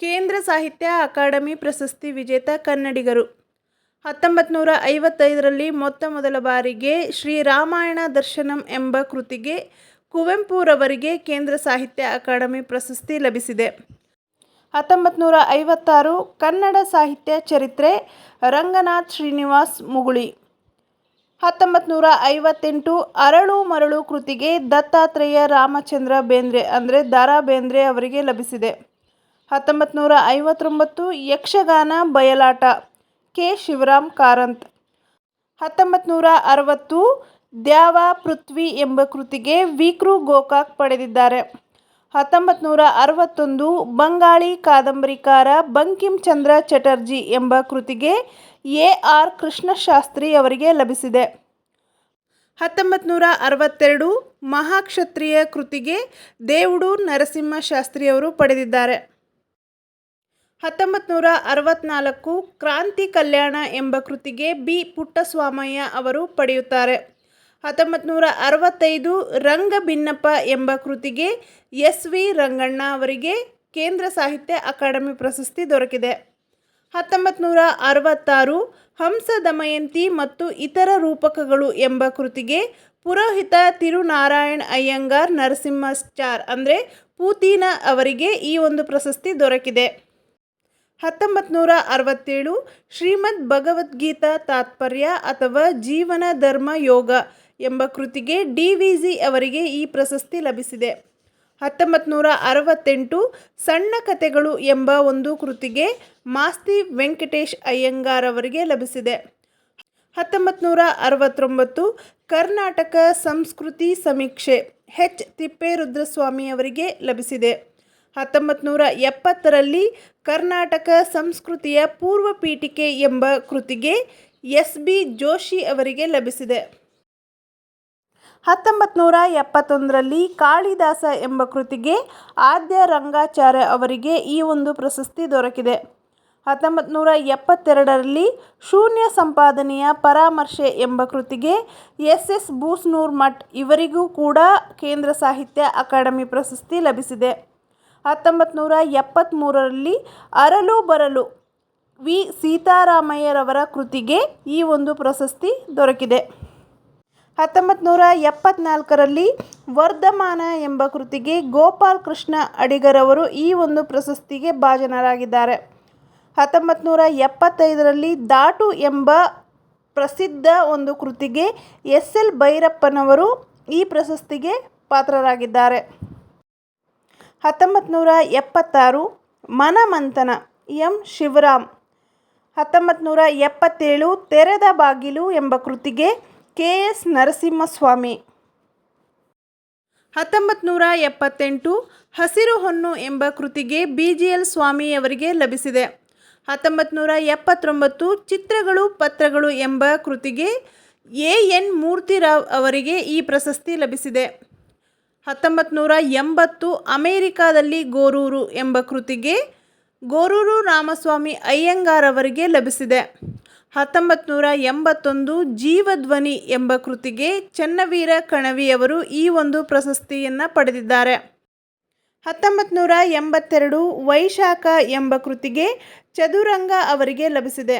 ಕೇಂದ್ರ ಸಾಹಿತ್ಯ ಅಕಾಡೆಮಿ ಪ್ರಶಸ್ತಿ ವಿಜೇತ ಕನ್ನಡಿಗರು. ಹತ್ತೊಂಬತ್ತು ನೂರ ಐವತ್ತೈದರಲ್ಲಿ ಮೊತ್ತ ಮೊದಲ ಬಾರಿಗೆ ಶ್ರೀರಾಮಾಯಣ ದರ್ಶನಂ ಎಂಬ ಕೃತಿಗೆ ಕುವೆಂಪುರವರಿಗೆ ಕೇಂದ್ರ ಸಾಹಿತ್ಯ ಅಕಾಡೆಮಿ ಪ್ರಶಸ್ತಿ ಲಭಿಸಿದೆ. ಹತ್ತೊಂಬತ್ತು ನೂರ ಐವತ್ತಾರು ಕನ್ನಡ ಸಾಹಿತ್ಯ ಚರಿತ್ರೆ ರಂಗನಾಥ್ ಶ್ರೀನಿವಾಸ್ ಮುಗುಳಿ. ಹತ್ತೊಂಬತ್ತು ನೂರ ಐವತ್ತೆಂಟು ಅರಳು ಮರಳು ಕೃತಿಗೆ ದತ್ತಾತ್ರೇಯ ರಾಮಚಂದ್ರ ಬೇಂದ್ರೆ ಅಂದರೆ ದಾರಾ ಬೇಂದ್ರೆ ಅವರಿಗೆ ಲಭಿಸಿದೆ. ಹತ್ತೊಂಬತ್ತು ನೂರ ಐವತ್ತೊಂಬತ್ತು ಯಕ್ಷಗಾನ ಬಯಲಾಟ. ಕೆ. ಶಿವರಾಮ್ ಕಾರಂತ್. ಹತ್ತೊಂಬತ್ತು ನೂರ ಅರವತ್ತು ದ್ಯಾವ ಪೃಥ್ವಿ ಎಂಬ ಕೃತಿಗೆ ವಿಕ್ರು ಗೋಕಾಕ್ ಪಡೆದಿದ್ದಾರೆ. ಹತ್ತೊಂಬತ್ತು ನೂರ ಅರವತ್ತೊಂದು ಬಂಗಾಳಿ ಕಾದಂಬರಿಕಾರ ಬಂಕಿಂ ಚಂದ್ರ ಚಟರ್ಜಿ ಎಂಬ ಕೃತಿಗೆ ಎ. ಆರ್. ಕೃಷ್ಣಶಾಸ್ತ್ರಿ ಅವರಿಗೆ ಲಭಿಸಿದೆ. ಹತ್ತೊಂಬತ್ತು ನೂರ ಅರವತ್ತೆರಡು ಮಹಾಕ್ಷತ್ರಿಯ ಕೃತಿಗೆ ದೇವುಡು ನರಸಿಂಹ ಶಾಸ್ತ್ರಿ ಅವರು ಪಡೆದಿದ್ದಾರೆ. ಹತ್ತೊಂಬತ್ತು ನೂರ ಅರವತ್ತ್ನಾಲ್ಕು ಕ್ರಾಂತಿ ಕಲ್ಯಾಣ ಎಂಬ ಕೃತಿಗೆ ಬಿ. ಪುಟ್ಟಸ್ವಾಮಯ್ಯ ಅವರು ಪಡೆಯುತ್ತಾರೆ. ಹತ್ತೊಂಬತ್ತು ನೂರ ಅರವತ್ತೈದು ರಂಗ ಭಿನ್ನಪ್ಪ ಎಂಬ ಕೃತಿಗೆ ಎಸ್. ವಿ. ರಂಗಣ್ಣ ಅವರಿಗೆ ಕೇಂದ್ರ ಸಾಹಿತ್ಯ ಅಕಾಡೆಮಿ ಪ್ರಶಸ್ತಿ ದೊರಕಿದೆ. ಹತ್ತೊಂಬತ್ತು ನೂರ ಅರವತ್ತಾರು ಹಂಸ ದಮಯಂತಿ ಮತ್ತು ಇತರ ರೂಪಕಗಳು ಎಂಬ ಕೃತಿಗೆ ಪುರೋಹಿತ ತಿರುನಾರಾಯಣ್ ಅಯ್ಯಂಗಾರ್ ನರಸಿಂಹಾಚಾರ್ ಅಂದರೆ ಪೂತೀನ ಅವರಿಗೆ ಈ ಒಂದು ಪ್ರಶಸ್ತಿ ದೊರಕಿದೆ. ಹತ್ತೊಂಬತ್ತು ನೂರ ಅರವತ್ತೇಳು ಶ್ರೀಮದ್ ಭಗವದ್ಗೀತಾ ತಾತ್ಪರ್ಯ ಅಥವಾ ಜೀವನ ಧರ್ಮ ಯೋಗ ಎಂಬ ಕೃತಿಗೆ ಡಿ ವಿ ಜಿ ಅವರಿಗೆ ಈ ಪ್ರಶಸ್ತಿ ಲಭಿಸಿದೆ. ಹತ್ತೊಂಬತ್ತು ನೂರ ಅರವತ್ತೆಂಟು ಸಣ್ಣ ಕಥೆಗಳು ಎಂಬ ಒಂದು ಕೃತಿಗೆ ಮಾಸ್ತಿ ವೆಂಕಟೇಶ್ ಅಯ್ಯಂಗಾರ್ ಅವರಿಗೆ ಲಭಿಸಿದೆ. ಹತ್ತೊಂಬತ್ತು ನೂರ ಅರವತ್ತೊಂಬತ್ತು ಕರ್ನಾಟಕ ಸಂಸ್ಕೃತಿ ಸಮೀಕ್ಷೆ ಹೆಚ್ ತಿಪ್ಪೇರುದ್ರಸ್ವಾಮಿ ಅವರಿಗೆ ಲಭಿಸಿದೆ. ಹತ್ತೊಂಬತ್ತು ನೂರ ಎಪ್ಪತ್ತರಲ್ಲಿ ಕರ್ನಾಟಕ ಸಂಸ್ಕೃತಿಯ ಪೂರ್ವ ಪೀಠಿಕೆ ಎಂಬ ಕೃತಿಗೆ ಎಸ್ ಬಿ ಜೋಶಿ ಅವರಿಗೆ ಲಭಿಸಿದೆ. ಹತ್ತೊಂಬತ್ತು ನೂರ ಎಪ್ಪತ್ತೊಂದರಲ್ಲಿ ಕಾಳಿದಾಸ ಎಂಬ ಕೃತಿಗೆ ಆದ್ಯ ರಂಗಾಚಾರ್ಯ ಅವರಿಗೆ ಈ ಒಂದು ಪ್ರಶಸ್ತಿ ದೊರಕಿದೆ. ಹತ್ತೊಂಬತ್ತು ನೂರ ಎಪ್ಪತ್ತೆರಡರಲ್ಲಿ ಶೂನ್ಯ ಸಂಪಾದನೆಯ ಪರಾಮರ್ಶೆ ಎಂಬ ಕೃತಿಗೆ ಎಸ್ ಎಸ್ ಬೂಸ್ನೂರ್ ಮಠ್ ಇವರಿಗೂ ಕೂಡ ಕೇಂದ್ರ ಸಾಹಿತ್ಯ ಅಕಾಡೆಮಿ ಪ್ರಶಸ್ತಿ ಲಭಿಸಿದೆ. ಹತ್ತೊಂಬತ್ತು ನೂರ ಎಪ್ಪತ್ತ್ಮೂರರಲ್ಲಿ ಅರಲು ಬರಲು ವಿ. ಸೀತಾರಾಮಯ್ಯರವರ ಕೃತಿಗೆ ಈ ಒಂದು ಪ್ರಶಸ್ತಿ ದೊರಕಿದೆ. ಹತ್ತೊಂಬತ್ತು ನೂರ ಎಪ್ಪತ್ತ್ನಾಲ್ಕರಲ್ಲಿ ವರ್ಧಮಾನ ಎಂಬ ಕೃತಿಗೆ ಗೋಪಾಲ್ ಕೃಷ್ಣ ಅಡಿಗರವರು ಈ ಒಂದು ಪ್ರಶಸ್ತಿಗೆ ಭಾಜನರಾಗಿದ್ದಾರೆ. ಹತ್ತೊಂಬತ್ತು ನೂರ ಎಪ್ಪತ್ತೈದರಲ್ಲಿ ದಾಟು ಎಂಬ ಪ್ರಸಿದ್ಧ ಒಂದು ಕೃತಿಗೆ ಎಸ್. ಎಲ್. ಭೈರಪ್ಪನವರು ಈ ಪ್ರಶಸ್ತಿಗೆ ಪಾತ್ರರಾಗಿದ್ದಾರೆ. ಹತ್ತೊಂಬತ್ತು ನೂರ ಎಪ್ಪತ್ತಾರು ಮನಮಂಥನ ಎಂ. ಶಿವರಾಮ್. ಹತ್ತೊಂಬತ್ತು ನೂರ ಎಪ್ಪತ್ತೇಳು ತೆರೆದ ಬಾಗಿಲು ಎಂಬ ಕೃತಿಗೆ ಕೆ. ಎಸ್. ನರಸಿಂಹಸ್ವಾಮಿ. ಹತ್ತೊಂಬತ್ತು ನೂರ ಎಪ್ಪತ್ತೆಂಟು ಹಸಿರು ಹೊನ್ನು ಎಂಬ ಕೃತಿಗೆ ಬಿ ಜಿ ಎಲ್ ಸ್ವಾಮಿಯವರಿಗೆ ಲಭಿಸಿದೆ. ಹತ್ತೊಂಬತ್ತು ನೂರ ಎಪ್ಪತ್ತೊಂಬತ್ತು ಚಿತ್ರಗಳು, ಪತ್ರಗಳು ಎಂಬ ಕೃತಿಗೆ ಎ. ಎನ್. ಮೂರ್ತಿರಾವ್ ಅವರಿಗೆ ಈ ಪ್ರಶಸ್ತಿ ಲಭಿಸಿದೆ. ಹತ್ತೊಂಬತ್ತು ನೂರ ಎಂಬತ್ತು ಅಮೇರಿಕಾದಲ್ಲಿ ಗೋರೂರು ಎಂಬ ಕೃತಿಗೆ ಗೋರೂರು ರಾಮಸ್ವಾಮಿ ಅಯ್ಯಂಗಾರ್ ಅವರಿಗೆ ಲಭಿಸಿದೆ. ಹತ್ತೊಂಬತ್ತು ನೂರ ಎಂಬತ್ತೊಂದು ಜೀವಧ್ವನಿ ಎಂಬ ಕೃತಿಗೆ ಚನ್ನವೀರ ಕಣವಿಯವರು ಈ ಒಂದು ಪ್ರಶಸ್ತಿಯನ್ನು ಪಡೆದಿದ್ದಾರೆ. ಹತ್ತೊಂಬತ್ತು ನೂರ ಎಂಬತ್ತೆರಡು ವೈಶಾಖ ಎಂಬ ಕೃತಿಗೆ ಚದುರಂಗ ಅವರಿಗೆ ಲಭಿಸಿದೆ.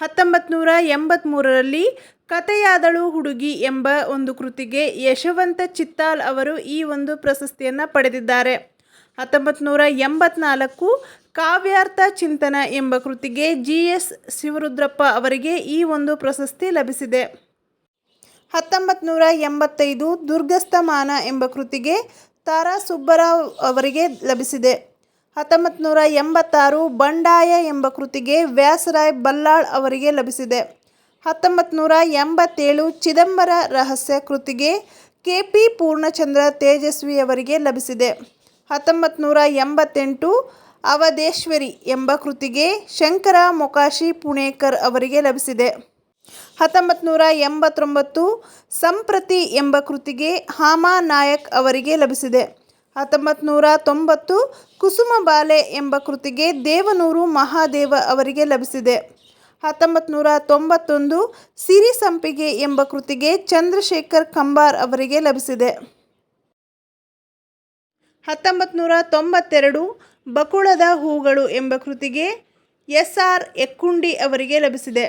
ಹತ್ತೊಂಬತ್ತು ನೂರ ಎಂಬತ್ತ್ಮೂರರಲ್ಲಿ ಕಥೆಯಾದಳು ಹುಡುಗಿ ಎಂಬ ಒಂದು ಕೃತಿಗೆ ಯಶವಂತ ಚಿತ್ತಾಲ್ ಅವರು ಈ ಒಂದು ಪ್ರಶಸ್ತಿಯನ್ನು ಪಡೆದಿದ್ದಾರೆ. ಹತ್ತೊಂಬತ್ತು ನೂರ ಎಂಬತ್ನಾಲ್ಕು ಕಾವ್ಯಾರ್ಥ ಚಿಂತನ ಎಂಬ ಕೃತಿಗೆ ಜಿ ಎಸ್ ಶಿವರುದ್ರಪ್ಪ ಅವರಿಗೆ ಈ ಒಂದು ಪ್ರಶಸ್ತಿ ಲಭಿಸಿದೆ. ಹತ್ತೊಂಬತ್ತು ನೂರ ಎಂಬತ್ತೈದು ದುರ್ಗಸ್ಥಮಾನ ಎಂಬ ಕೃತಿಗೆ ತಾರಾ ಸುಬ್ಬರಾವ್ ಅವರಿಗೆ ಲಭಿಸಿದೆ. ಹತ್ತೊಂಬತ್ತು ನೂರ ಎಂಬತ್ತಾರು ಬಂಡಾಯ ಎಂಬ ಕೃತಿಗೆ ವ್ಯಾಸರಾಯ್ ಬಲ್ಲಾಳ್ ಅವರಿಗೆ ಲಭಿಸಿದೆ. ಹತ್ತೊಂಬತ್ತು ನೂರ ಎಂಬತ್ತೇಳು ಚಿದಂಬರ ರಹಸ್ಯ ಕೃತಿಗೆ ಕೆ ಪಿ ಪೂರ್ಣಚಂದ್ರ ತೇಜಸ್ವಿ ಅವರಿಗೆ ಲಭಿಸಿದೆ. ಹತ್ತೊಂಬತ್ತು ನೂರ ಎಂಬತ್ತೆಂಟು ಅವಧೇಶ್ವರಿ ಎಂಬ ಕೃತಿಗೆ ಶಂಕರ ಮೊಕಾಶಿ ಪುಣೇಕರ್ ಅವರಿಗೆ ಲಭಿಸಿದೆ. ಹತ್ತೊಂಬತ್ತು ನೂರ ಎಂಬತ್ತೊಂಬತ್ತು ಸಂಪ್ರತಿ ಎಂಬ ಕೃತಿಗೆ ಹಾಮಾ ನಾಯಕ್ ಅವರಿಗೆ ಲಭಿಸಿದೆ. ಹತ್ತೊಂಬತ್ತು ನೂರ ತೊಂಬತ್ತು ಕುಸುಮಬಾಲೆ ಎಂಬ ಕೃತಿಗೆ ದೇವನೂರು ಮಹಾದೇವ ಅವರಿಗೆ ಲಭಿಸಿದೆ. ಹತ್ತೊಂಬತ್ತು ನೂರ ತೊಂಬತ್ತೊಂದು ಸಿರಿ ಸಂಪಿಗೆ ಎಂಬ ಕೃತಿಗೆ ಚಂದ್ರಶೇಖರ್ ಕಂಬಾರ್ ಅವರಿಗೆ ಲಭಿಸಿದೆ. ಹತ್ತೊಂಬತ್ತು ನೂರ ತೊಂಬತ್ತೆರಡು ಬಕುಳದ ಹೂಗಳು ಎಂಬ ಕೃತಿಗೆ ಎಸ್ ಆರ್ ಎಕ್ಕುಂಡಿ ಅವರಿಗೆ ಲಭಿಸಿದೆ.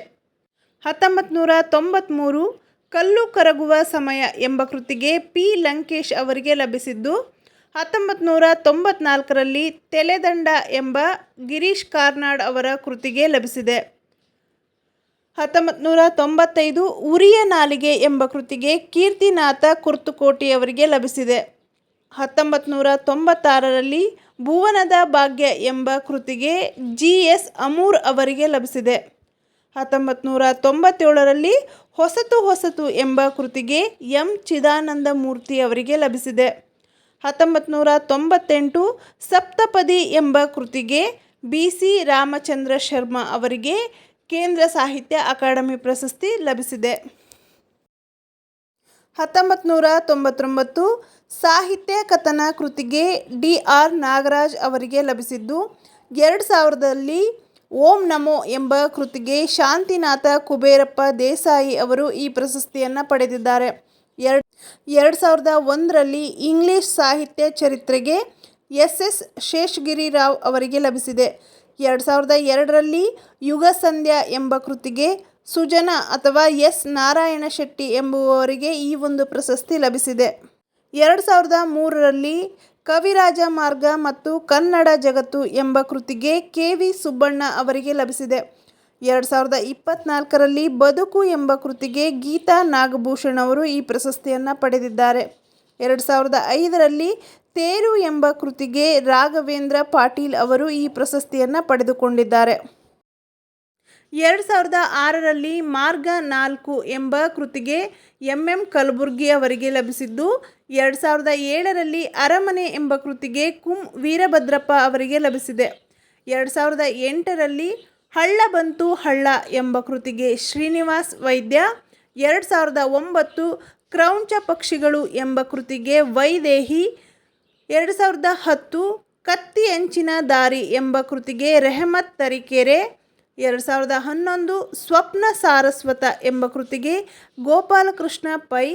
ಹತ್ತೊಂಬತ್ತು ನೂರ ತೊಂಬತ್ತ್ಮೂರು ಕಲ್ಲು ಕರಗುವ ಸಮಯ ಎಂಬ ಕೃತಿಗೆ ಪಿ ಲಂಕೇಶ್ ಅವರಿಗೆ ಲಭಿಸಿದ್ದು ಹತ್ತೊಂಬತ್ತು ನೂರ ತೊಂಬತ್ನಾಲ್ಕರಲ್ಲಿ ತೆಲೆದಂಡ ಎಂಬ ಗಿರೀಶ್ ಕಾರ್ನಾಡ್ ಅವರ ಕೃತಿಗೆ ಲಭಿಸಿದೆ. ಹತ್ತೊಂಬತ್ತು ನೂರ ತೊಂಬತ್ತೈದು ಉರಿಯ ನಾಲಿಗೆ ಎಂಬ ಕೃತಿಗೆ ಕೀರ್ತಿನಾಥ ಕುರ್ತುಕೋಟಿ ಅವರಿಗೆ ಲಭಿಸಿದೆ. ಹತ್ತೊಂಬತ್ತು ನೂರ ತೊಂಬತ್ತಾರರಲ್ಲಿ ಭುವನದ ಭಾಗ್ಯ ಎಂಬ ಕೃತಿಗೆ ಜಿ ಎಸ್ ಅಮೂರ್ ಅವರಿಗೆ ಲಭಿಸಿದೆ. ಹತ್ತೊಂಬತ್ತು ನೂರ ತೊಂಬತ್ತೇಳರಲ್ಲಿ ಹೊಸತು ಹೊಸತು ಎಂಬ ಕೃತಿಗೆ ಎಂ. ಚಿದಾನಂದ ಮೂರ್ತಿ ಅವರಿಗೆ ಲಭಿಸಿದೆ. ಹತ್ತೊಂಬತ್ತು ನೂರ ತೊಂಬತ್ತೆಂಟು ಸಪ್ತಪದಿ ಎಂಬ ಕೃತಿಗೆ ಬಿ. ಸಿ. ರಾಮಚಂದ್ರ ಶರ್ಮಾ ಅವರಿಗೆ ಕೇಂದ್ರ ಸಾಹಿತ್ಯ ಅಕಾಡೆಮಿ ಪ್ರಶಸ್ತಿ ಲಭಿಸಿದೆ. ಹತ್ತೊಂಬತ್ತು ನೂರ ತೊಂಬತ್ತೊಂಬತ್ತು ಸಾಹಿತ್ಯ ಕಥನ ಕೃತಿಗೆ ಡಿ ಆರ್ ನಾಗರಾಜ್ ಅವರಿಗೆ ಲಭಿಸಿದ್ದು, ಎರಡು ಸಾವಿರದಲ್ಲಿ ಓಂ ನಮೋ ಎಂಬ ಕೃತಿಗೆ ಶಾಂತಿನಾಥ ಕುಬೇರಪ್ಪ ದೇಸಾಯಿ ಅವರು ಈ ಪ್ರಶಸ್ತಿಯನ್ನು ಪಡೆದಿದ್ದಾರೆ. ಎರಡು ಎರಡು ಸಾವಿರದ ಒಂದರಲ್ಲಿ ಇಂಗ್ಲಿಷ್ ಸಾಹಿತ್ಯ ಚರಿತ್ರೆಗೆ ಎಸ್ ಎಸ್ ಶೇಷಗಿರಿ ರಾವ್ ಅವರಿಗೆ ಲಭಿಸಿದೆ. ಎರಡು ಸಾವಿರದ ಎರಡರಲ್ಲಿ ಯುಗ ಸಂಧ್ಯಾ ಎಂಬ ಕೃತಿಗೆ ಸುಜನ ಅಥವಾ ಎಸ್ ನಾರಾಯಣ ಶೆಟ್ಟಿ ಎಂಬುವವರಿಗೆ ಈ ಒಂದು ಪ್ರಶಸ್ತಿ ಲಭಿಸಿದೆ. ಎರಡು ಸಾವಿರದ ಮೂರರಲ್ಲಿ ಕವಿರಾಜ ಮಾರ್ಗ ಮತ್ತು ಕನ್ನಡ ಜಗತ್ತು ಎಂಬ ಕೃತಿಗೆ ಕೆ ವಿ ಸುಬ್ಬಣ್ಣ ಅವರಿಗೆ ಲಭಿಸಿದೆ. ಎರಡು ಸಾವಿರದ ಇಪ್ಪತ್ತ್ನಾಲ್ಕರಲ್ಲಿ ಬದುಕು ಎಂಬ ಕೃತಿಗೆ ಗೀತಾ ನಾಗಭೂಷಣ್ ಅವರು ಈ ಪ್ರಶಸ್ತಿಯನ್ನು ಪಡೆದಿದ್ದಾರೆ. ಎರಡು ಸಾವಿರದ ಐದರಲ್ಲಿ ತೇರು ಎಂಬ ಕೃತಿಗೆ ರಾಘವೇಂದ್ರ ಪಾಟೀಲ್ ಅವರು ಈ ಪ್ರಶಸ್ತಿಯನ್ನು ಪಡೆದುಕೊಂಡಿದ್ದಾರೆ. ಎರಡು ಸಾವಿರದ ಆರರಲ್ಲಿ ಮಾರ್ಗ ನಾಲ್ಕು ಎಂಬ ಕೃತಿಗೆ ಎಂ ಎಂ ಕಲಬುರ್ಗಿ ಅವರಿಗೆ ಲಭಿಸಿದ್ದು, ಎರಡು ಸಾವಿರದ ಏಳರಲ್ಲಿ ಅರಮನೆ ಎಂಬ ಕೃತಿಗೆ ಕುಂ ವೀರಭದ್ರಪ್ಪ ಅವರಿಗೆ ಲಭಿಸಿದೆ. ಎರಡು ಸಾವಿರದ ಎಂಟರಲ್ಲಿ ಹಳ್ಳ ಬಂತು ಹಳ್ಳ ಎಂಬ ಕೃತಿಗೆ ಶ್ರೀನಿವಾಸ್ ವೈದ್ಯ, ಎರಡು ಸಾವಿರದ ಒಂಬತ್ತು ಕ್ರೌಂಚ ಪಕ್ಷಿಗಳು ಎಂಬ ಕೃತಿಗೆ ವೈದೇಹಿ ಎರಡು ಸಾವಿರದ ಹತ್ತು ಕತ್ತಿ ಎಂಚಿನ ದಾರಿ ಎಂಬ ಕೃತಿಗೆ ರೆಹಮತ್ ತರೀಕೆರೆ, ಎರಡು ಸಾವಿರದ ಹನ್ನೊಂದು ಸ್ವಪ್ನ ಸಾರಸ್ವತ ಎಂಬ ಕೃತಿಗೆ ಗೋಪಾಲಕೃಷ್ಣ ಪೈ,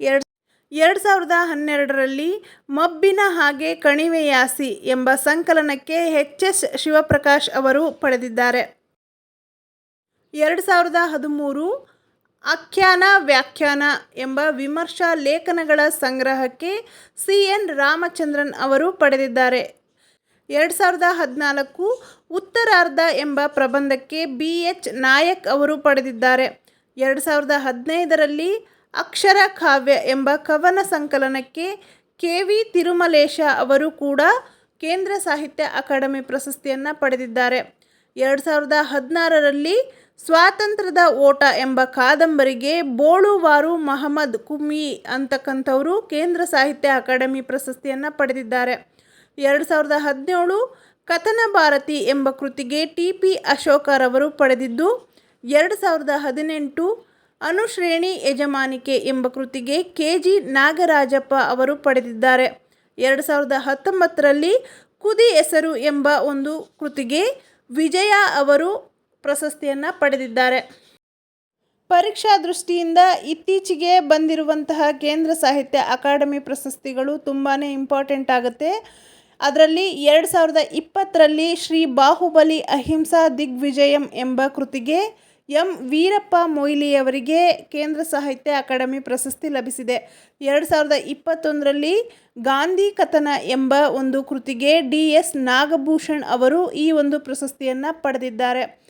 ಎರಡು ಎರಡು ಸಾವಿರದ ಹನ್ನೆರಡರಲ್ಲಿ ಮಬ್ಬಿನ ಹಾಗೆ ಕಣಿವೆಯಾಸಿ ಎಂಬ ಸಂಕಲನಕ್ಕೆ ಎಚ್ ಎಸ್ ಶಿವಪ್ರಕಾಶ್ ಅವರು ಪಡೆದಿದ್ದಾರೆ. ಎರಡು ಸಾವಿರದ ಹದಿಮೂರು ಆಖ್ಯಾನ, ವ್ಯಾಖ್ಯಾನ ಎಂಬ ವಿಮರ್ಶಾ ಲೇಖನಗಳ ಸಂಗ್ರಹಕ್ಕೆ ಸಿ ಎನ್ ರಾಮಚಂದ್ರನ್ ಅವರು ಪಡೆದಿದ್ದಾರೆ. ಎರಡು ಸಾವಿರದ ಹದಿನಾಲ್ಕು ಉತ್ತರಾರ್ಧ ಎಂಬ ಪ್ರಬಂಧಕ್ಕೆ ಬಿ ಎಚ್ ನಾಯಕ್ ಅವರು ಪಡೆದಿದ್ದಾರೆ. ಎರಡು ಸಾವಿರದ ಹದಿನೈದರಲ್ಲಿ ಅಕ್ಷರ ಕಾವ್ಯ ಎಂಬ ಕವನ ಸಂಕಲನಕ್ಕೆ ಕೆ ವಿ ತಿರುಮಲೇಶ ಅವರು ಕೂಡ ಕೇಂದ್ರ ಸಾಹಿತ್ಯ ಅಕಾಡೆಮಿ ಪ್ರಶಸ್ತಿಯನ್ನು ಪಡೆದಿದ್ದಾರೆ. ಎರಡು ಸಾವಿರದ ಹದಿನಾರರಲ್ಲಿ ಸ್ವಾತಂತ್ರ್ಯದ ಓಟ ಎಂಬ ಕಾದಂಬರಿಗೆ ಬೋಳುವಾರು ಮಹಮ್ಮದ್ ಕುಮ್ಮಿ ಅಂತಕ್ಕಂಥವರು ಕೇಂದ್ರ ಸಾಹಿತ್ಯ ಅಕಾಡೆಮಿ ಪ್ರಶಸ್ತಿಯನ್ನು ಪಡೆದಿದ್ದಾರೆ. ಎರಡು ಸಾವಿರದ ಹದಿನೇಳು ಕಥನ ಭಾರತಿ ಎಂಬ ಕೃತಿಗೆ ಟಿ ಪಿ ಅಶೋಕರವರು ಪಡೆದಿದ್ದು, ಎರಡು ಸಾವಿರದ ಹದಿನೆಂಟು ಅನುಶ್ರೇಣಿ ಯಜಮಾನಿಕೆ ಎಂಬ ಕೃತಿಗೆ ಕೆ ಜಿ ನಾಗರಾಜಪ್ಪ ಅವರು ಪಡೆದಿದ್ದಾರೆ. ಎರಡು ಸಾವಿರದ ಹತ್ತೊಂಬತ್ತರಲ್ಲಿ ಕುದಿ ಹೆಸರು ಎಂಬ ಒಂದು ಕೃತಿಗೆ ವಿಜಯ ಅವರು ಪ್ರಶಸ್ತಿಯನ್ನು ಪಡೆದಿದ್ದಾರೆ. ಪರೀಕ್ಷಾ ದೃಷ್ಟಿಯಿಂದ ಇತ್ತೀಚೆಗೆ ಬಂದಿರುವಂತಹ ಕೇಂದ್ರ ಸಾಹಿತ್ಯ ಅಕಾಡೆಮಿ ಪ್ರಶಸ್ತಿಗಳು ತುಂಬಾ ಇಂಪಾರ್ಟೆಂಟ್ ಆಗುತ್ತೆ. ಅದರಲ್ಲಿ ಎರಡು ಸಾವಿರದ ಇಪ್ಪತ್ತರಲ್ಲಿ ಶ್ರೀ ಬಾಹುಬಲಿ ಅಹಿಂಸಾ ದಿಗ್ವಿಜಯಂ ಎಂಬ ಕೃತಿಗೆ ಎಂ ವೀರಪ್ಪ ಮೊಯ್ಲಿಯವರಿಗೆ ಕೇಂದ್ರ ಸಾಹಿತ್ಯ ಅಕಾಡೆಮಿ ಪ್ರಶಸ್ತಿ ಲಭಿಸಿದೆ. ಎರಡು ಸಾವಿರದ ಇಪ್ಪತ್ತೊಂದರಲ್ಲಿ ಗಾಂಧಿ ಕಥನ ಎಂಬ ಒಂದು ಕೃತಿಗೆ ಡಿ ಎಸ್ ನಾಗಭೂಷಣ್ ಅವರು ಈ ಒಂದು ಪ್ರಶಸ್ತಿಯನ್ನು ಪಡೆದಿದ್ದಾರೆ.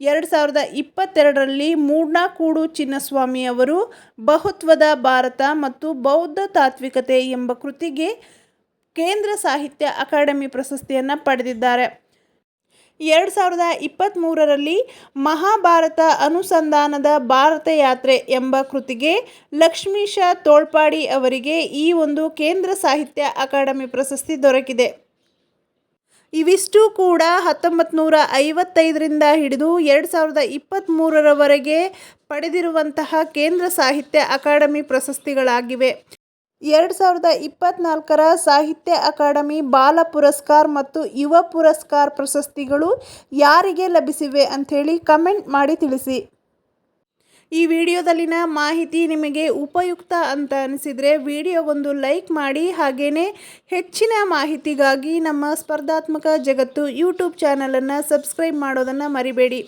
ಎರಡು ಸಾವಿರದ ಇಪ್ಪತ್ತೆರಡರಲ್ಲಿ ಮೂಡ್ನಾಕೂಡು ಚಿನ್ನಸ್ವಾಮಿ ಅವರು ಬಹುತ್ವದ ಭಾರತ ಮತ್ತು ಬೌದ್ಧ ತಾತ್ವಿಕತೆ ಎಂಬ ಕೃತಿಗೆ ಕೇಂದ್ರ ಸಾಹಿತ್ಯ ಅಕಾಡೆಮಿ ಪ್ರಶಸ್ತಿಯನ್ನು ಪಡೆದಿದ್ದಾರೆ. ಎರಡು ಸಾವಿರದ ಇಪ್ಪತ್ತ್ಮೂರರಲ್ಲಿ ಮಹಾಭಾರತ ಅನುಸಂಧಾನದ ಭಾರತ ಯಾತ್ರೆ ಎಂಬ ಕೃತಿಗೆ ಲಕ್ಷ್ಮೀಶ ತೋಳ್ಪಾಡಿ ಅವರಿಗೆ ಈ ಒಂದು ಕೇಂದ್ರ ಸಾಹಿತ್ಯ ಅಕಾಡೆಮಿ ಪ್ರಶಸ್ತಿ ದೊರಕಿದೆ. ಇವಿಷ್ಟು ಕೂಡ ಹತ್ತೊಂಬತ್ತು ನೂರ ಐವತ್ತೈದರಿಂದ ಹಿಡಿದು ಎರಡು ಸಾವಿರದ ಇಪ್ಪತ್ತ್ಮೂರರವರೆಗೆ ಪಡೆದಿರುವಂತಹ ಕೇಂದ್ರ ಸಾಹಿತ್ಯ ಅಕಾಡೆಮಿ ಪ್ರಶಸ್ತಿಗಳಾಗಿವೆ. ಎರಡು ಸಾವಿರದ ಇಪ್ಪತ್ತ್ನಾಲ್ಕರ ಸಾಹಿತ್ಯ ಅಕಾಡೆಮಿ ಬಾಲ ಪುರಸ್ಕಾರ್ ಮತ್ತು ಯುವ ಪುರಸ್ಕಾರ್ ಪ್ರಶಸ್ತಿಗಳು ಯಾರಿಗೆ ಲಭಿಸಿವೆ ಅಂಥೇಳಿ ಕಮೆಂಟ್ ಮಾಡಿ ತಿಳಿಸಿ. ಈ ವಿಡಿಯೋದಲ್ಲಿನ ಮಾಹಿತಿ ನಿಮಗೆ ಉಪಯುಕ್ತ ಅಂತ ಅನಿಸಿದರೆ ವಿಡಿಯೋಗೊಂದು ಲೈಕ್ ಮಾಡಿ ಹಾಗೆಯೇ ಹೆಚ್ಚಿನ ಮಾಹಿತಿಗಾಗಿ ನಮ್ಮ ಸ್ಪರ್ಧಾತ್ಮಕ ಜಗತ್ತು ಯೂಟ್ಯೂಬ್ ಚಾನಲನ್ನು ಸಬ್ಸ್ಕ್ರೈಬ್ ಮಾಡೋದನ್ನು ಮರಿಬೇಡಿ.